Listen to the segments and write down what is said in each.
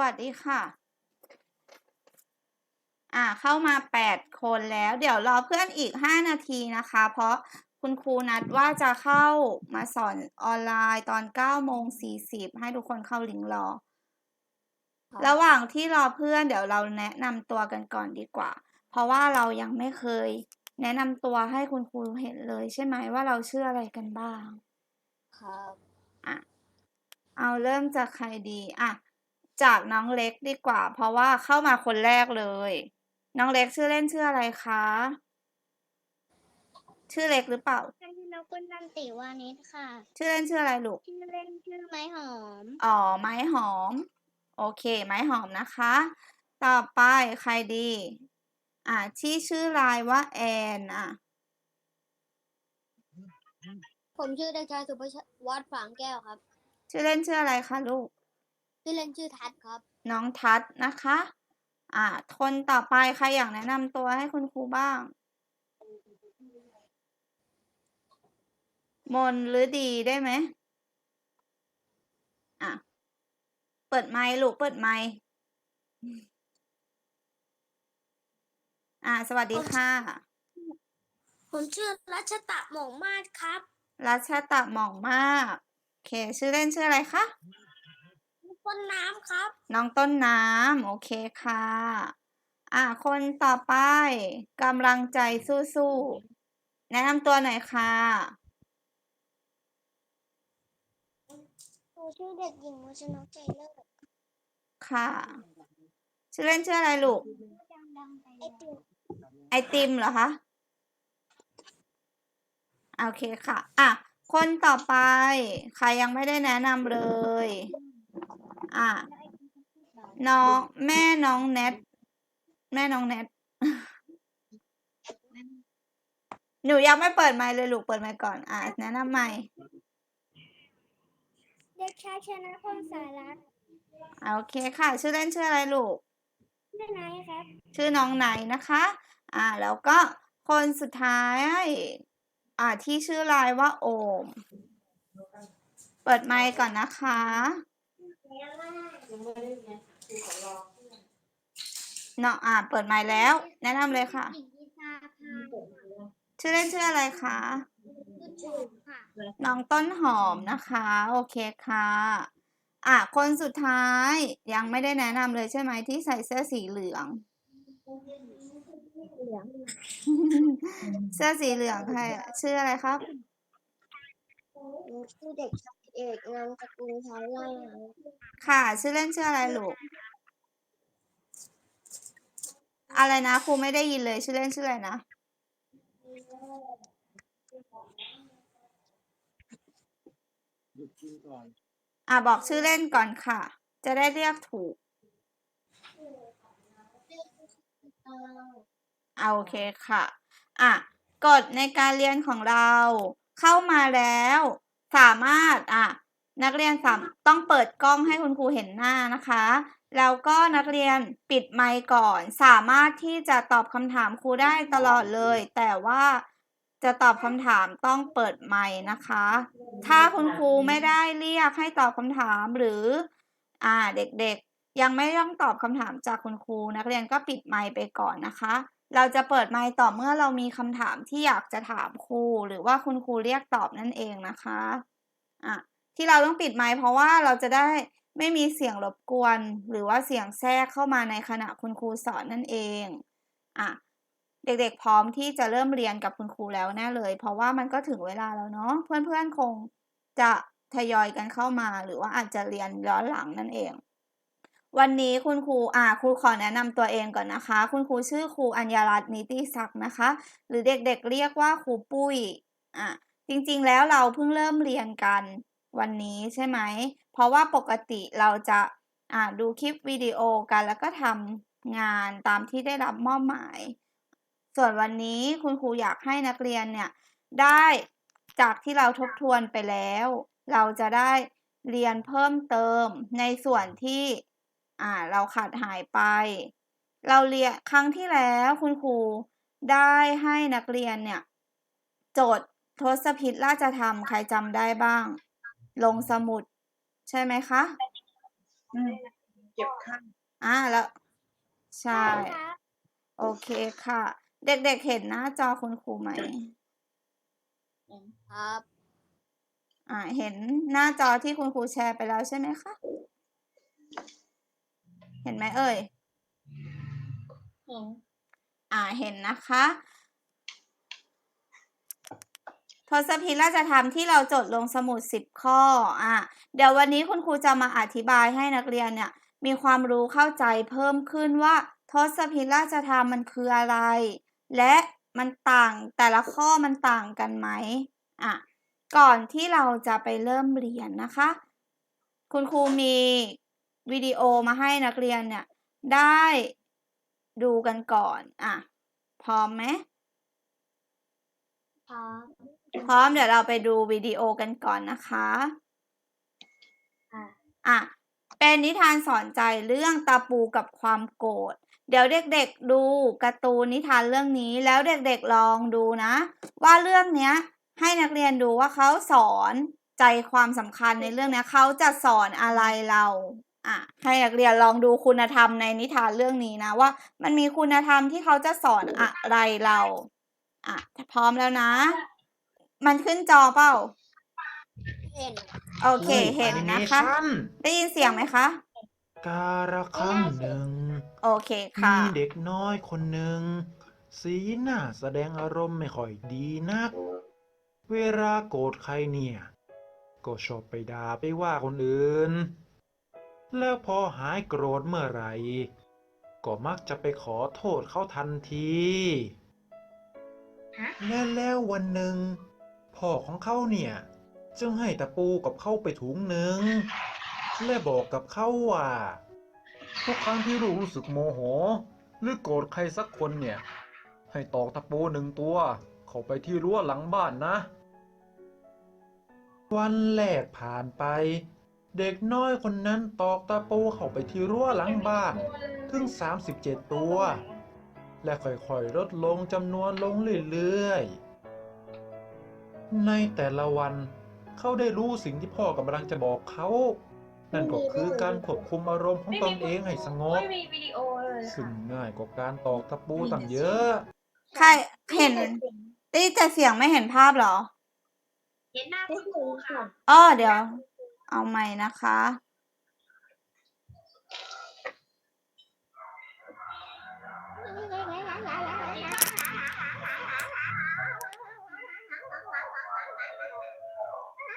วัสดีค่ะ อ่าเข้ามาแปดคนแล้ว เดี๋ยวรอเพื่อนอีกห้านาทีนะคะ เพราะคุณครูนัดว่าจะเข้ามาสอนออนไลน์ตอนเก้าโมงสี่สิบให้ทุกคนเข้าลิงก์รอครับระหว่างที่รอเพื่อนเดี๋ยวเราแนะนำตัวกันก่อนดีกว่า เพราะว่าเรายังไม่เคย แนะนำตัวให้คุณครูเห็นเลยใช่ไหมว่าเราชื่ออะไรกันบ้าง ครับ อะ เอาเริ่มจากใครดี อะ จากน้องเล็กดีกว่า เพราะว่าเข้ามาคนแรกเลย น้องเล็กชื่อเล่นชื่ออะไรคะ ชื่อเล็กหรือเปล่าชื่อนกุลนันติวานิชค่ะ ชื่อเล่นชื่ออะไรลูก ชื่อเล่นชื่อไม้หอม อ๋อ ไม้หอม โอเค ไม้หอมนะคะ ต่อไปใครดี อะที่ชื่อไลน์ว่าแอนอะ ผมชื่อเด็กชายสุภวัฒน์ฝางแก้วครับ ชื่อเล่นชื่ออะไรคะลูก ชื่อเล่นชื่อทัศน์ครับ น้องทัศน์นะคะ อ่า คนต่อไปใครอยากแนะนำตัวให้คุณครูบ้าง มนหรือดีได้ไหมอะ เปิดไมค์ลูกเปิดไมค์อ่า สวัสดีค่ะ ผมชื่อรัชตะหมงมาศครับ รัชตะหม่องมาก โอเค ชื่อเล่นชื่ออะไรคะ ต้นน้ำครับ น้องต้นน้ำโอเคค่ะ อ่า คนต่อไปกำลังใจสู้ๆแนะนำตัวหน่อยค่ะ หนูชื่อเด็กหญิงมชนกใจเลิศค่ะ ชื่อเล่นชื่ออะไรลูก ไอติมไอติมเหรอคะ โอเคค่ะ อะ คนต่อไป ใครยังไม่ได้แนะนำเลย อะน้องแม่น้องแนทแม่น้องแนทหนูยังไม่เปิดไมค์เลยลูกเปิดไมค์ก่อน อะแนะนำใหม่เด็กชายชนะพงสารัตน์อะโอเคค่ะ ชื่อเล่นชื่ออะไรลูก ชื่อไนท์ครับ ชื่อน้องไหนนะคะ อ่า แล้วก็คนสุดท้าย อ่าที่ชื่อไลน์ว่าโอม เปิดไมค์ก่อนนะคะ เนาะอ่า เปิดไมค์แล้ว แนะนำเลยค่ะ หญิงวิชาพาชื่อเล่นชื่ออะไรคะชื่อจูบค่ะน้องต้นหอมนะคะ โอเคค่ะ อะ คนสุดท้ายยังไม่ได้แนะนำเลยใช่ไหมที่ใส่เสื้อสีเหลือง เหลืองเสื้อสีเหลืองใครอะชื่ออะไรครับหนูชื่อเด็กชาย เอกนามสกุลช้อยไล่ค่ะ ชื่อเล่นชื่ออะไรลูก อะไรนะครูไม่ได้ยินเลย ชื่อเล่นชื่ออะไรนะ หยุดกินก่อนอะบอกชื่อเล่นก่อนค่ะ จะได้เรียกถูกเอาโอเคค่ะ อะกฎในการเรียนของเรา เข้ามาแล้ว สามารถอะนักเรียนสามต้องเปิดกล้องให้คุณครูเห็นหน้านะคะ แล้วก็นักเรียนปิดไมค์ก่อน สามารถที่จะตอบคำถามครูได้ตลอดเลย แต่ว่าจะตอบคำถามต้องเปิดไมค์นะคะ ถ้าคุณครูไม่ได้เรียกให้ตอบคำถามหรือ อ่าเด็กๆ ยังไม่ต้องตอบคำถามจากคุณครู นักเรียนก็ปิดไมค์ไปก่อนนะคะ เราจะเปิดไมค์ต่อเมื่อเรามีคำถามที่อยากจะถามครู หรือว่าคุณครูเรียกตอบนั่นเองนะคะอะที่เราต้องปิดไมค์เพราะว่าเราจะได้ไม่มีเสียงรบกวน หรือว่าเสียงแทรกเข้ามาในขณะคุณครูสอนนั่นเองอะเด็กๆพร้อมที่จะเริ่มเรียนกับคุณครูแล้วแน่เลย เพราะว่ามันก็ถึงเวลาแล้วเนาะเพื่อนๆคงจะทยอยกันเข้ามา หรือว่าอาจจะเรียนย้อนหลังนั่นเอง วันนี้คุณครูอ่าครูขอแนะนำตัวเองก่อนนะคะ คุณครูชื่อครูอัญญารัตน์นิติศักดิ์นะคะ หรือเด็กๆเรียกว่าครูปุ้ยอะจริงๆแล้วเราเพิ่งเริ่มเรียนกันวันนี้ใช่ไหม เพราะว่าปกติเราจะอ่าดูคลิปวิดีโอกันแล้วก็ทำงานตามที่ได้รับมอบหมาย ส่วนวันนี้คุณครูอยากให้นักเรียนเนี่ยได้จากที่เราทบทวนไปแล้ว เราจะได้เรียนเพิ่มเติมในส่วนที่ อ่า เราขาดหายไป เราเรียนครั้งที่แล้วคุณครูได้ให้นักเรียนเนี่ย โจทย์ทศพิธราชธรรมใครจำได้บ้าง ลงสมุด ใช่ไหมคะอืมเก็บข้างอ่าแล้ว ใช่ โอเคค่ะ เด็กๆเห็นหน้าจอคุณครูไหมครับ อ่า เห็นหน้าจอที่คุณครูแชร์ไปแล้วใช่ไหมคะ เห็นไหมเอ่ย เห็นอ่าเห็นนะคะ ทศพิธราชธรรมที่เราจดลงสมุดสิบข้ออะเดี๋ยววันนี้คุณครูจะมาอธิบายให้นักเรียนเนี่ยมีความรู้เข้าใจเพิ่มขึ้นว่าทศพิธราชธรรมมันคืออะไร และมันต่างแต่ละข้อมันต่างกันไหมอะก่อนที่เราจะไปเริ่มเรียนนะคะ คุณครูมี วิดีโอมาให้นักเรียนเนี่ยได้ดูกันก่อน อะ พร้อมไหมครับพร้อมเดี๋ยวเราไปดูวิดีโอกันก่อนนะคะอะอะ เป็นนิทานสอนใจเรื่องตาปูกับความโกรธ เดี๋ยวเด็กๆดูการ์ตูนนิทานเรื่องนี้แล้วเด็กๆลองดูนะ ว่าเรื่องเนี้ย ให้นักเรียนดูว่าเขาสอนใจความสำคัญในเรื่องเนี้ยเขาจะสอนอะไรเรา อะให้นักเรียนลองดูคุณธรรมในนิทานเรื่องนี้นะว่า มันมีคุณธรรมที่เขาจะสอนอะไรเรา อะพร้อมแล้วนะ มันขึ้นจอเปล่าเห็นโอเคเห็นนะคะแอมิเมชั่ได้ยินเสียงไหมคะ การะครั้งหนึ่งโอเคค่ะมีเด็กน้อยคนหนึ่ง สีหน้าแสดงอารมณ์ไม่ค่อยดีนัก เวลาโกรธใครเนี่ย ก็ชอบไปด่าไปว่าคนอื่น แล้วพอหายโกรธเมื่อไหร่ ก็มักจะไปขอโทษเขาทันทีและแล้ววันหนึ่ง พ่อของเขาเนี่ย จึงให้ตะปูกับเขาไปถุงหนึ่ง และบอกกับเขาว่า ทุกครั้งที่ลูกรู้สึกโมโห หรือโกรธใครสักคนเนี่ย ให้ตอกตะปูหนึ่งตัว เข้าไปที่รั้วหลังบ้านนะ วันแรกผ่านไป เด็กน้อยคนนั้นตอกตะปูเข้าไปที่รั้วหลังบ้านถึง 37 ตัว และค่อยๆ ลดลงจำนวนลงเรื่อยๆ ในแต่ละวันเขาได้รู้สิ่งที่พ่อกำลังจะบอกเขา นั่นก็คือการควบคุมอารมณ์ของตนเองให้สงบไม่มีวิดีโอเลยซึ่งค่ะง่ายกว่าการตอกตะปูตั้งเยอะ ใครเห็นได้ยินแต่เสียงไม่เห็นภาพเหรอ เห็นหน้าคุณครูค่ะอ้อเดี๋ยว เอาใหม่นะคะ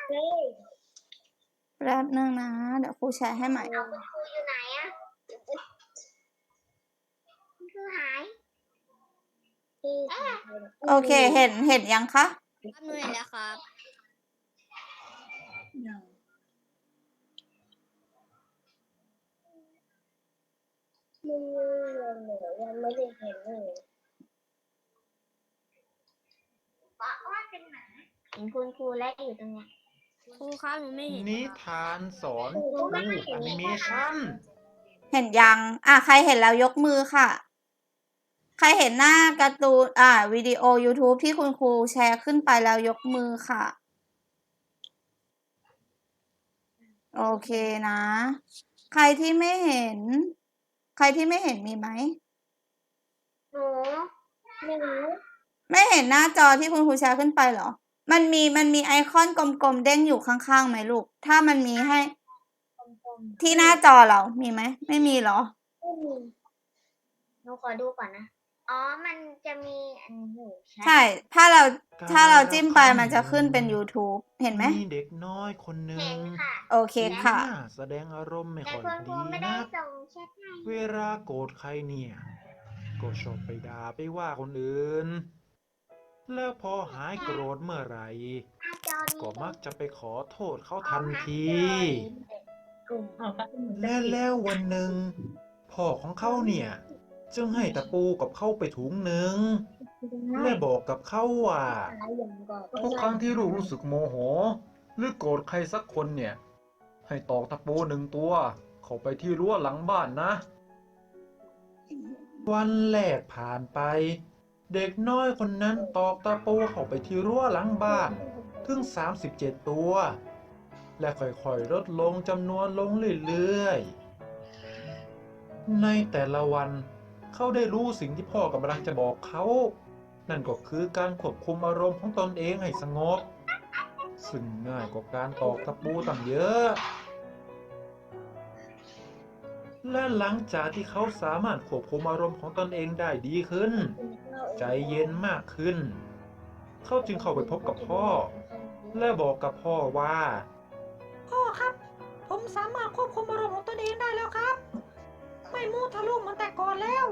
เฮ้ยแป๊บนึงนะ เดี๋ยวครูแชร์ให้ใหม่ครูอยู่ไหนอะคุณครูหายโอเค เห็นเห็นยังคะครับหนูเห็นแล้วครับมัน เหลือยังไม่ได้เห็นเลยเห็นคุณครูและอยู่ตรงเนี้ยครูครับหนูไม่เห็นนิทานสอนครูแอนิเมชั่นเห็นยัง อะ ใครเห็นแล้วยกมือค่ะ ใครเห็นหน้าการ์ตูน อ่าวิดีโอ YouTube ที่คุณครูแชร์ขึ้นไปแล้วยกมือค่ะ โอเคนะ ใครที่ไม่เห็น ใครที่ไม่เห็นมีไหม หนูหนูไม่เห็นหน้าจอที่คุณครูแชร์ขึ้นไปเหรอ มันมีมันมีไอคอนกลมๆเด้งอยู่ข้างๆไหมลูก ถ้ามันมีให้ ที่หน้าจอเรา มีไหม ไม่มีเหรอ ไม่มี หนูขอดูก่อนนะ อ๋อ มันจะมีอันหนูใช่ ถ้าเราถ้าเราจิ้มไปมันจะขึ้นเป็น YouTube เห็นไหมมีเด็กน้อยคนหนึ่เห็งนค่ะ โอเคค่ะสีหน้าแสดงอารมณ์ไม่แต่ค่อยคุณครูดีไม่ได้นักส่งแชทให้เวลาโกรธใครเนี่ย ก็ชอบไปด่าไปว่าคนอื่น แล้วพอหายโกรธเมื่อไหร่หน้าจอนี้ก็มักจะไปขอโทษเขาทันที กลุ่มและแล้ววันหนึ่งพ่อของเขาเนี่ย จึงให้ตะปูกับเขาไปถุงหนึ่งและบอกกับเขาว่าอะไรอย่างก่อนทุกครั้งที่ลูกรู้สึกโมโห หรือโกรธใครสักคนเนี่ย ให้ตอกตะปูหนึ่งตัว เข้าไปที่รั้วหลังบ้านนะ วันแรกผ่านไป เด็กน้อยคนนั้นตอกตะปูเข้าไปที่รั้วหลังบ้านถึง 37 ตัว และค่อยๆลดลงจำนวนลงเรื่อยๆในแต่ละวัน เขาได้รู้สิ่งที่พ่อกำลังจะบอกเขา นั่นก็คือการควบคุมอารมณ์ของตนเองให้สงบ ซึ่งง่ายกว่าการตอกตะปูตั้งเยอะ และหลังจากที่เขาสามารถควบคุมอารมณ์ของตนเองได้ดีขึ้น ใจเย็นมากขึ้น เขาจึงเข้าไปพบกับพ่อ และบอกกับพ่อว่า พ่อครับ ผมสามารถควบคุมอารมณ์ของตนเองได้แล้วครับ ไม่มูทะลุเหมือนแต่ก่อนแล้ว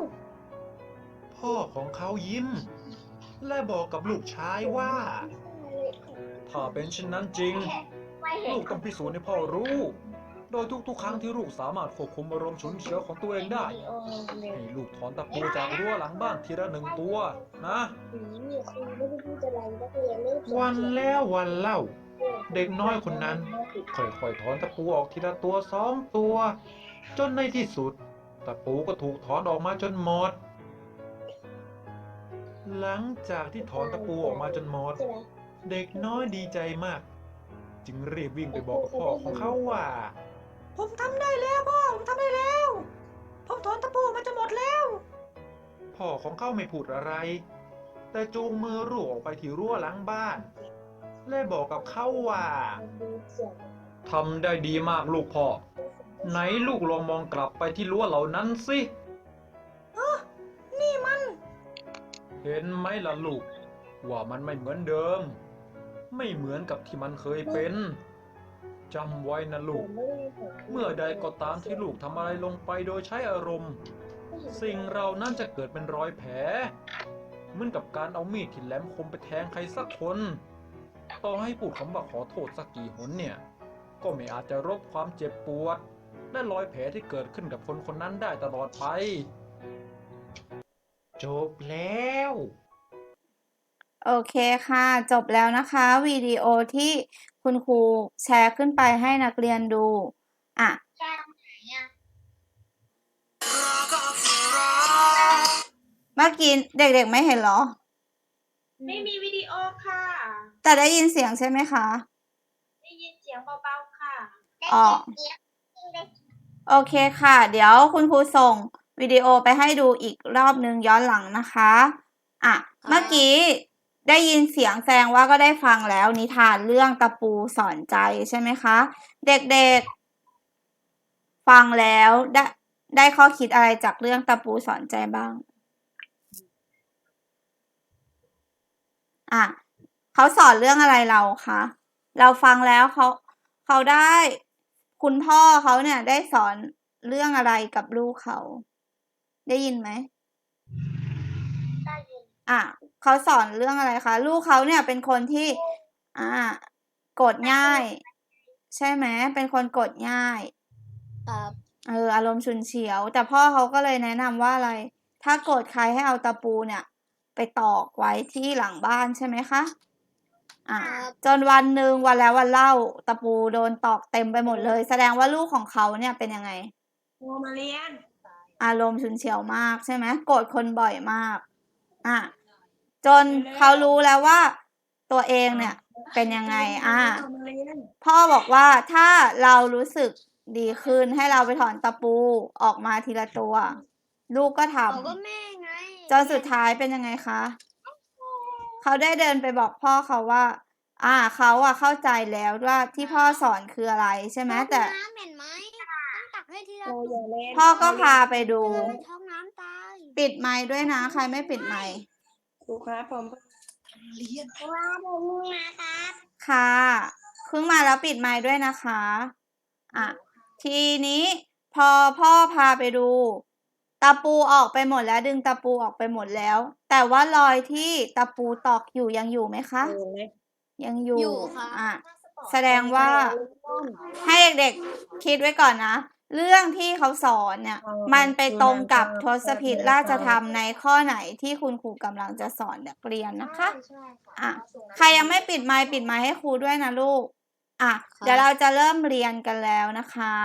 พ่อของเขายิ้ม และบอกกับลูกชายว่า ถ้าเป็นเช่นนั้นจริง ลูกต้องพิสูจน์ให้พ่อรู้ โดยทุกๆ ครั้งที่ลูกสามารถควบคุมอารมณ์ฉุนเฉียวของตัวเองได้ ให้ลูกถอนตะปูจากรั้วหลังบ้านทีละหนึ่งตัว นะ วันแล้ววันเล่า เด็กน้อยคนนั้น ค่อยๆถอนตะปูออกทีละตัวสองตัว จนในที่สุด ตะปูก็ถูกถอนออกมาจนหมด หลังจากที่ถอนตะปูออกมาจนหมด เด็กน้อยดีใจมาก จึงรีบวิ่งไปบอกกับพ่อของเขาว่า ผมทำได้แล้วพ่อผมทำได้แล้ว ผมถอนตะปูมันจะหมดแล้ว พ่อของเขาไม่พูดอะไร แต่จูงมือลูกออกไปที่รั้วหลังบ้าน และบอกกับเขาว่า ทำได้ดีมากลูกพ่อ ไหนลูกลองมองกลับไปที่รั้วเหล่านั้นสินี่มัน เห็นไหมล่ะลูก ว่ามันไม่เหมือนเดิม ไม่เหมือนกับที่มันเคยเป็นจำไว้นะลูก เมื่อใดก็ตามที่ลูกทำอะไรลงไปโดยใช้อารมณ์ สิ่งเรานั่นจะเกิดเป็นรอยแผลเหมือนกับการเอามีดที่แหลมคมไปแทงใครสักคน ต่อให้พูดคำว่าขอโทษสักกี่หนเนี่ย ก็ไม่อาจจะลบความเจ็บปวด และรอยแผลที่เกิดขึ้นกับคนคนนั้นได้ตลอดไป จบแล้ว โอเคค่ะ จบแล้วนะคะวิดีโอที่คุณครูแชร์ขึ้นไปให้นักเรียนดู อะแค่ไหนอะเมื่อกี้เด็กๆไม่เห็นเหรอ ไม่มีวิดีโอค่ะ แต่ได้ยินเสียงใช่ไหมคะ ได้ยินเสียงเบาๆค่ะอ๋อ โอเคค่ะ เดี๋ยวคุณครูส่งวิดีโอไปให้ดูอีกรอบนึงย้อนหลังนะคะ อะ เมื่อกี้ได้ยินเสียงแสดงว่าก็ได้ฟังแล้วนิทานเรื่องตะปูสอนใจใช่ไหมคะ เด็กๆ ฟังแล้วได้ได้ข้อคิดอะไรจากเรื่องตะปูสอนใจบ้าง อะเขาสอนเรื่องอะไรเราคะ เราฟังแล้วเขาเขาได้ คุณพ่อเขาเนี่ย ได้สอนเรื่องอะไรกับลูกเขา ได้ยินไหมได้ยินอะเขาสอนเรื่องอะไรคะลูกเขาเนี่ยเป็นคนที่ อ่ากดง่าย ใช่ไหมเป็นคนกดง่ายครับเอออารมณ์ฉุนเฉียว แต่พ่อเขาก็เลยแนะนำว่าอะไร ถ้าโกรธใครให้เอาตะปูเนี่ย ไปตอกไว้ที่หลังบ้านใช่ไหมคะ อ่าจนวันหนึ่งวันแล้ววันเล่าตะปูโดนตอกเต็มไปหมดเลย แสดงว่าลูกของเขาเนี่ยเป็นยังไง โมมาเรียนอารมณ์ฉุนเฉียวมากใช่ไหมโกรธคนบ่อยมากอะจนเขารู้แล้วว่า ตัวเองเนี่ย เป็นยังไง อะโมมาเรียนพ่อบอกว่าถ้าเรารู้สึกดีขึ้นให้เราไปถอนตะปูออกมาทีละตัว ลูกก็ทเขาก็แม่ไงำจนสุดท้ายเป็นยังไงคะ เขาได้เดินไปบอกพ่อเขาว่า อ่าเขาอะเข้าใจแล้วว่าที่พ่อสอนคืออะไรใช่ไหมแต่ น้ำเห็นไหมต้องตักให้ทีละโมอย่าเล่นพ่อก็พาไปดูท้องน้ำตายปิดไมค์ด้วยนะ ใครไม่ปิดไมค์ครูครับผมว้าผมมึงมาครับค่ะเพิ่งมาแล้วปิดไมค์ด้วยนะคะ อะ ทีนี้พอพ่อพาไปดู ตะปูออกไปหมดแล้ว ดึงตะปูออกไปหมดแล้ว แต่ว่ารอยที่ตะปูตอกอยู่ยังอยู่ไหมคะยังอยู่อยู่ค่ะอะ แสดงว่า ให้เด็กๆคิดไว้ก่อนนะ เรื่องที่เขาสอนเนี่ยมันไปตรงกับทศพิธราชธรรมในข้อไหนที่คุณครูกำลังจะสอนนักเรียนนะคะใช่ค่ะอะ ใครยังไม่ปิดไมค์ปิดไมค์ให้ครูด้วยนะลูกอะ เดี๋ยวเราจะเริ่มเรียนกันแล้วนะคะ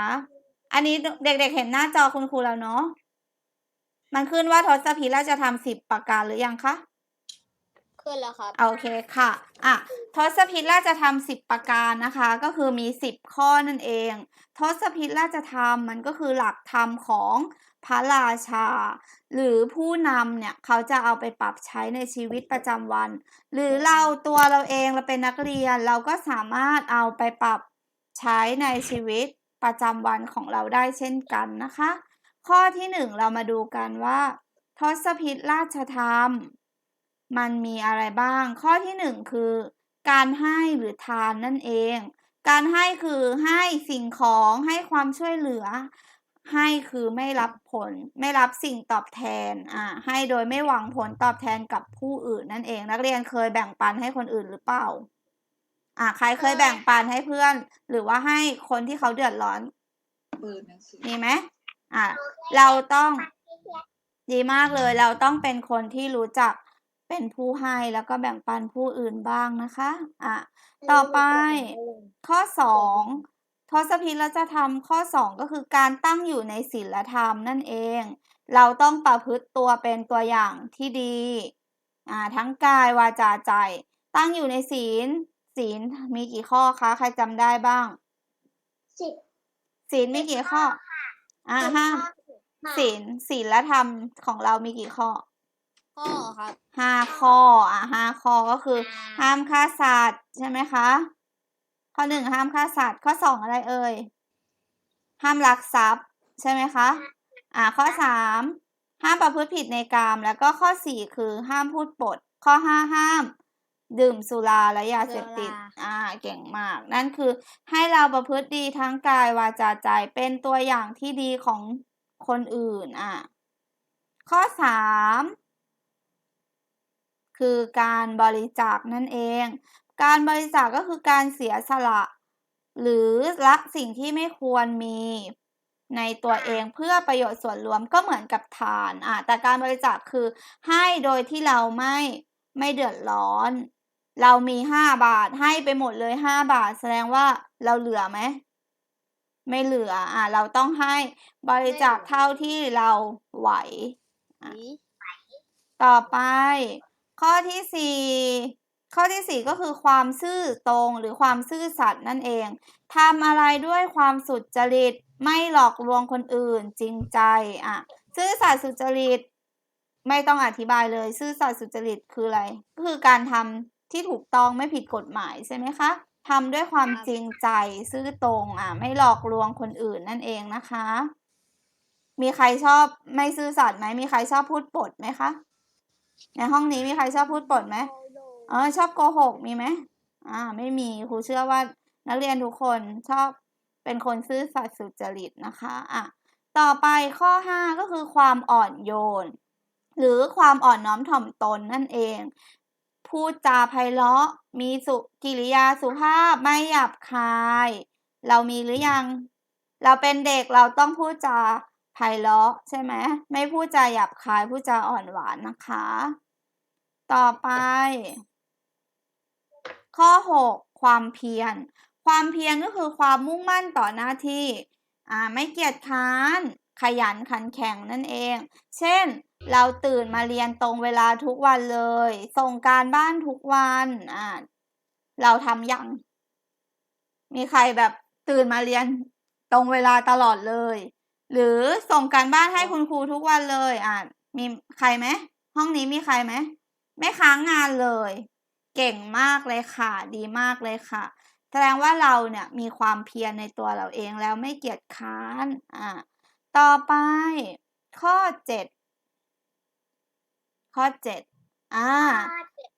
อันนี้เด็กๆเห็นหน้าจอคุณครูแล้วเนาะ มันขึ้นว่าทศพิธราชธรรมสิบประการหรือยังคะคขึ้นแล้วครับโอเคค่ะอะทศพิธราชธรรมสิบประการนะคะ ก็คือมีสิบข้อนั่นเอง ทศพิธราชธรรมมันก็คือหลักธรรมของพระราชา หรือผู้นำเนี่ยเขาจะเอาไปปรับใช้ในชีวิตประจำวัน หรือเราตัวเราเองเราเป็นนักเรียนเราก็สามารถเอาไปปรับใช้ในชีวิตประจำวันของเราได้เช่นกันนะคะ ข้อที่หนึ่งเรามาดูกันว่าทศพิธราชธรรม มันมีอะไรบ้าง ข้อที่หนึ่งคือ การให้หรือทานนั่นเอง การให้คือให้สิ่งของให้ความช่วยเหลือ ให้คือไม่รับผล ไม่รับสิ่งตอบแทนอ่าให้โดยไม่หวังผลตอบแทนกับผู้อื่นนั่นเอง นักเรียนเคยแบ่งปันให้คนอื่นหรือเปล่าอ่าใครเคยแบ่งปันให้เพื่อน หรือว่าให้คนที่เขาเดือดร้อนเปิดหนังสือมีไหม อ่าเราต้องดีมากเลย เราต้องเป็นคนที่รู้จักเป็นผู้ให้แล้วก็แบ่งปันผู้อื่นบ้างนะคะ อะ ต่อไปข้อสองทศพิธราชธรรมข้อสองก็คือการตั้งอยู่ในศีลธรรมนั่นเอง เราต้องประพฤติตัวเป็นตัวอย่างที่ดี อ่า ทั้งกายวาจาใจ ตั้งอยู่ในศีล ศีลมีกี่ข้อคะ ใครจำได้บ้าง สิบศีลมีกี่ข้อ อ่าห้ามศีลศีลธรรมของเรามีกี่ข้อข้อครับห้าข้อ อะห้าข้อก็คือ ห้ามฆ่าสัตว์ใช่ไหมคะ ข้อหนึ่งห้ามฆ่าสัตว์ข้อสองอะไรเอ่ย ห้ามลักทรัพย์ใช่ไหมคะ อ่า ข้อสามห้ามประพฤติผิดในกามแล้วก็ข้อสี่คือห้ามพูดปด ข้อห้าห้าม ดื่มสุราและยาเสพติด สุรา อ่า เก่งมาก นั่นคือให้เราประพฤติดีทั้งกายวาจาใจ เป็นตัวอย่างที่ดีของคนอื่น อะข้อสามคือการบริจาคนั่นเอง การบริจาคก็คือการเสียสละ หรือละสิ่งที่ไม่ควรมีในตัวเองเพื่อประโยชน์ส่วนรวมก็เหมือนกับทานอะแต่การบริจาคคือให้โดยที่เราไม่ไม่เดือดร้อน เรามีห้าบาทให้ไปหมดเลยห้าบาท แสดงว่าเราเหลือไหมไม่เหลือ อะ เราต้องให้บริจาคเท่าที่เราไหว ต่อไป ข้อที่สี่ข้อที่สี่ก็คือความซื่อตรงหรือความซื่อสัตย์นั่นเองทำอะไรด้วยความสุจริต ไม่หลอกลวงคนอื่นจริงใจอะ ซื่อสัตย์สุจริต ไม่ต้องอธิบายเลย ซื่อสัตย์สุจริตคืออะไร ก็คือการทำ ที่ถูกต้องไม่ผิดกฎหมายใช่ไหมคะทำด้วยความจริงใจซื่อตรงอะไม่หลอกลวงคนอื่นนั่นเองนะคะ มีใครชอบไม่ซื่อสัตย์ไหมมีใครชอบพูดปดไหมคะในห้องนี้มีใครชอบพูดปดไหมเออชอบโกหกมีไหมอ่า ไม่มีครูเชื่อว่านักเรียนทุกคนชอบเป็นคนซื่อสัตย์สุจริตนะคะอะต่อไปข้อห้าก็คือความอ่อนโยน หรือความอ่อนน้อมถ่อมตนนั่นเอง พูดจาไพเราะ มีสุกิริยาสุภาพไม่หยาบคาย เรามีหรือยัง เราเป็นเด็กเราต้องพูดจาไพเราะใช่ไหมไม่พูดจาหยาบคายพูดจาอ่อนหวานนะคะ ต่อไป ข้อ 6 ความเพียร ความเพียรก็คือความมุ่งมั่นต่อหน้าที่ อ่าไม่เกียจค้าน ขยันขันแข็งนั่นเอง เช่น เราตื่นมาเรียนตรงเวลาทุกวันเลย ส่งการบ้านทุกวันอ่าเราทำยังมีใครแบบตื่นมาเรียนตรงเวลาตลอดเลย หรือส่งการบ้านให้คุณครูทุกวันเลยอ่ามีใครไหมห้องนี้มีใครไหมไม่ค้างงานเลย เก่งมากเลยค่ะ ดีมากเลยค่ะ แสดงว่าเราเนี่ยมีความเพียรในตัวเราเองแล้วไม่เกียจคร้านอ่า ต่อไป ข้อเจ็ดข้อเจ็ดอ่า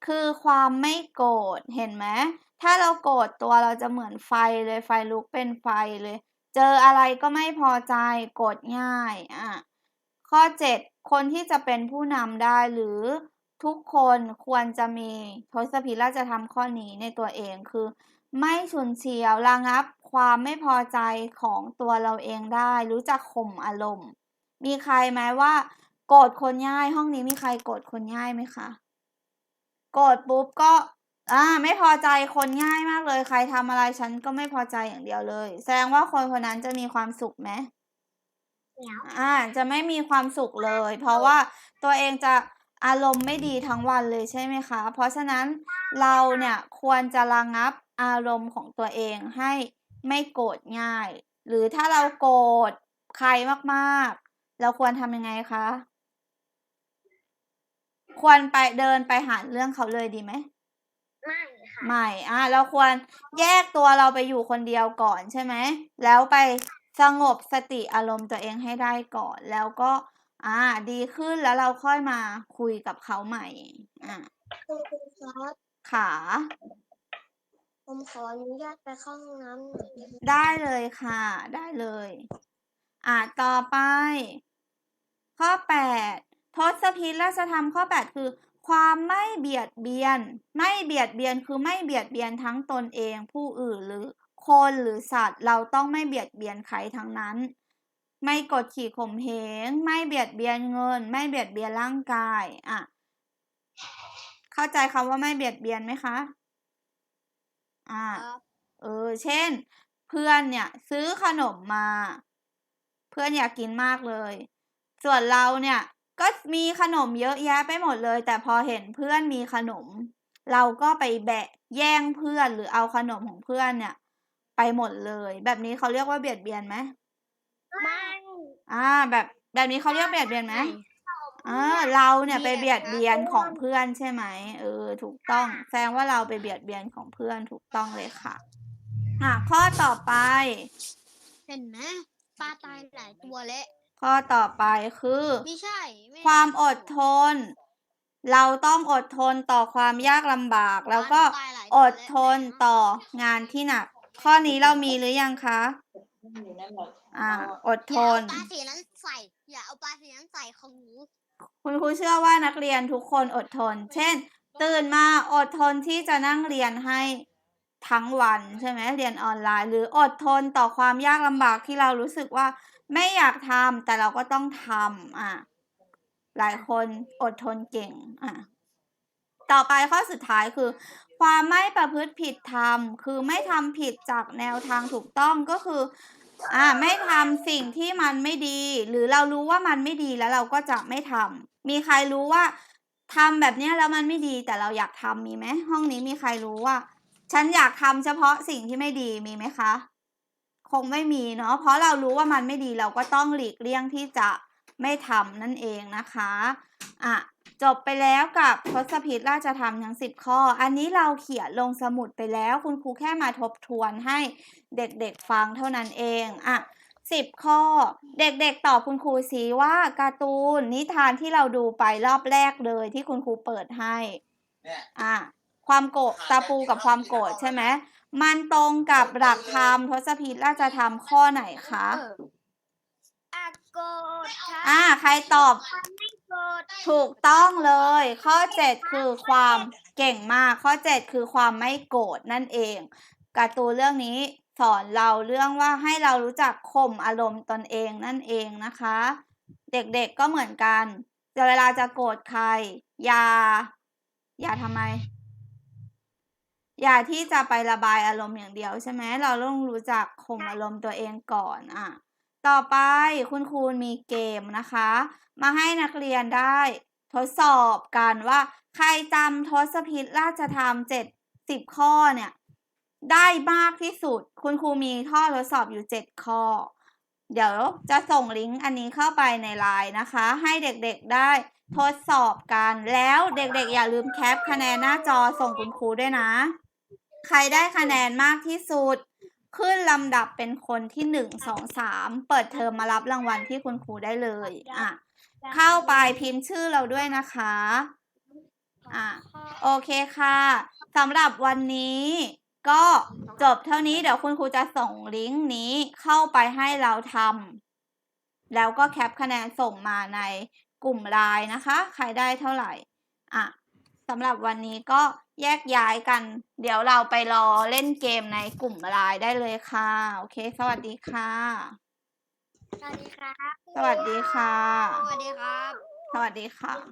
คือความไม่โกรธเห็นไหมถ้าเราโกรธตัวเราจะเหมือนไฟเลยไฟลุกเป็นไฟเลย เจออะไรก็ไม่พอใจโกรธง่ายอะข้อเจ็ดคนที่จะเป็นผู้นำได้หรือทุกคนควรจะมีทศพิธราชธรรมข้อนี้ในตัวเองคือ ไม่ฉุนเฉียวระงับความไม่พอใจของตัวเราเองได้ รู้จักข่มอารมณ์ มีใครไหมว่า โกรธคนง่าย ห้องนี้มีใครโกรธคนง่ายไหมคะโกรธปุ๊บก็อ่าไม่พอใจคนง่ายมากเลย ใครทำอะไรฉันก็ไม่พอใจอย่างเดียวเลย แสดงว่าคนคนนั้นจะมีความสุขไหมเดี๋ยวอ่า จะไม่มีความสุขเลย เพราะว่าตัวเองจะอารมณ์ไม่ดีทั้งวันเลยใช่ไหมคะ เพราะฉะนั้นเราเนี่ยควรจะระงับ อารมณ์ของตัวเองให้ไม่โกรธง่าย หรือถ้าเราโกรธใครมากๆ เราควรทำยังไงคะ ควรไปเดินไปหาเรื่องเขาเลยดีไหมไม่ค่ะไม่อะเราควรแยกตัวเราไปอยู่คนเดียวก่อนใช่ไหม แล้วไปสงบสติอารมณ์ตัวเองให้ได้ก่อน แล้วก็อ่า ดีขึ้นแล้วเราค่อยมาคุยกับเขาใหม่ อะคุณครูครับขา ผมขออนุญาตไปเข้าห้องน้ำหน่อยได้ไหมได้เลยค่ะ ได้เลย อะต่อไป ข้อแปดทศพิธราชธรรมข้อแปดคือ ความไม่เบียดเบียน ไม่เบียดเบียนคือไม่เบียดเบียนทั้งตนเอง ผู้อื่นหรือคนหรือสัตว์ เราต้องไม่เบียดเบียนใครทั้งนั้น ไม่กดขี่ข่มเหงไม่เบียดเบียนเงิน ไม่เบียดเบียนร่างกาย อะ เข้าใจคำว่าไม่เบียดเบียนไหมคะ อ่า เออ เช่น เพื่อนเนี่ย ซื้อขนมมา เพื่อนอยากกินมากเลย ส่วนเราเนี่ย ก็มีขนมเยอะแยะไปหมดเลย แต่พอเห็นเพื่อนมีขนม เราก็ไปแบะแย่งเพื่อนหรือเอาขนมของเพื่อนเนี่ย ไปหมดเลย แบบนี้เขาเรียกว่าเบียดเบียนไหมไม่อ่า แบบแบบนี้เขาเรียกเบียดเบียนไหมเออเราเนี่ยไปเบียดเบียนของเพื่อนใช่ไหมเออ ถูกต้องแสดงว่าเราไปเบียดเบียนของเพื่อนถูกต้องเลยค่ะอะข้อต่อไป เห็นไหมปลาตายหลายตัวแล้วข้อต่อไปคือ ไม่ใช่ไความอดทน เราต้องอดทนต่อความยากลำบาก แล้วก็ปาตายหลายอตัวดทนต่องานที่หนัก ข้อนี้เรามีหรือยังคะอ่าอดทอย่าเอานปลาสีนั้นใส่อย่าเอาปลาสีนั้นใส่ของหนู คุณครูเชื่อว่านักเรียนทุกคนอดทน เช่น ตื่นมาอดทนที่จะนั่งเรียนให้ทั้งวันใช่ไหมเรียนออนไลน์ หรืออดทนต่อความยากลำบากที่เรารู้สึกว่าไม่อยากทำแต่เราก็ต้องทำอะหลายคนอดทนเก่งอะต่อไปข้อสุดท้ายคือ ความไม่ประพฤติผิดธรรม คือไม่ทำผิดจากแนวทางถูกต้องก็คือ อ่าไม่ทำสิ่งที่มันไม่ดี หรือเรารู้ว่ามันไม่ดีแล้วเราก็จะไม่ทำมีใครรู้ว่าทำแบบเนี้ยแล้วมันไม่ดีแต่เราอยากทำมีไหมห้องนี้มีใครรู้ว่า ฉันอยากทำเฉพาะสิ่งที่ไม่ดีมีไหมคะ คงไม่มีเนาะเพราะเรารู้ว่ามันไม่ดีเราก็ต้องหลีกเลี่ยงที่จะไม่ทำนั่นเองนะคะอะ จบไปแล้วกับทศพิธราชธรรมทั้งสิบข้อ อันนี้เราเขียนลงสมุดไปแล้ว คุณครูแค่มาทบทวนให้เด็กๆฟังเท่านั้นเองอะสิบข้อ เด็กๆตอบคุณครูสีว่าการ์ตูนนิทานที่เราดูไปรอบแรกเลยที่คุณครูเปิดให้อะความโกรธตาปูกับความโกรธใช่ไหมมันตรงกับหลักธรรมทศพิธราชธรรมข้อไหนคะอา โกดค่ะอ่า ใครตอบไม่โกดถูกต้องเลย ข้อ 7 คือความเก่งมาก ข้อ 7 คือความไม่โกรธนั่นเองการ์ตูนเรื่องนี้สอนเราเรื่องว่าให้เรารู้จักข่มอารมณ์ตนเองนั่นเองนะคะ เด็กๆก็เหมือนกันจะเวลาจะโกรธใคร อย่า อย่าทำไม อย่าที่จะไประบายอารมณ์อย่างเดียวใช่ไหมเราต้องรู้จักข่มอารมณ์ตัวเองก่อนอะ ต่อไปคุณครูมีเกมนะคะ มาให้นักเรียนได้ทดสอบกันว่า ใครจำทศพิธราชธรรมเจ็ดสิบข้อเนี่ย ได้มากที่สุด คุณครูมีข้อทดสอบอยู่เจ็ดข้อ เดี๋ยวจะส่งลิงก์อันนี้เข้าไปในไลน์นะคะ ให้เด็กๆได้ทดสอบกันแล้วเด็กๆ อย่าลืมแคปคะแนนหน้าจอส่งคุณครูด้วยนะ ใครได้คะแนนมากที่สุด ขึ้นลำดับเป็นคนที่หนึ่งสองสามเปิดเทอมมารับรางวัลที่คุณครูได้เลยอะเข้าไปพิมพ์ชื่อเราด้วยนะคะอะโอเคค่ะสำหรับวันนี้ก็จบเท่านี้เดี๋ยวคุณครูจะส่งลิงก์นี้เข้าไปให้เราทำแล้วก็แคปคะแนนส่งมาในกลุ่มไลน์นะคะ ใครได้เท่าไหร่อะ สำหรับวันนี้ก็แยกย้ายกัน เดี๋ยวเราไปรอเล่นเกมในกลุ่มไลน์ได้เลยค่ะ โอเค สวัสดีค่ะ สวัสดีครับ สวัสดีค่ะ สวัสดีครับ สวัสดีค่ะ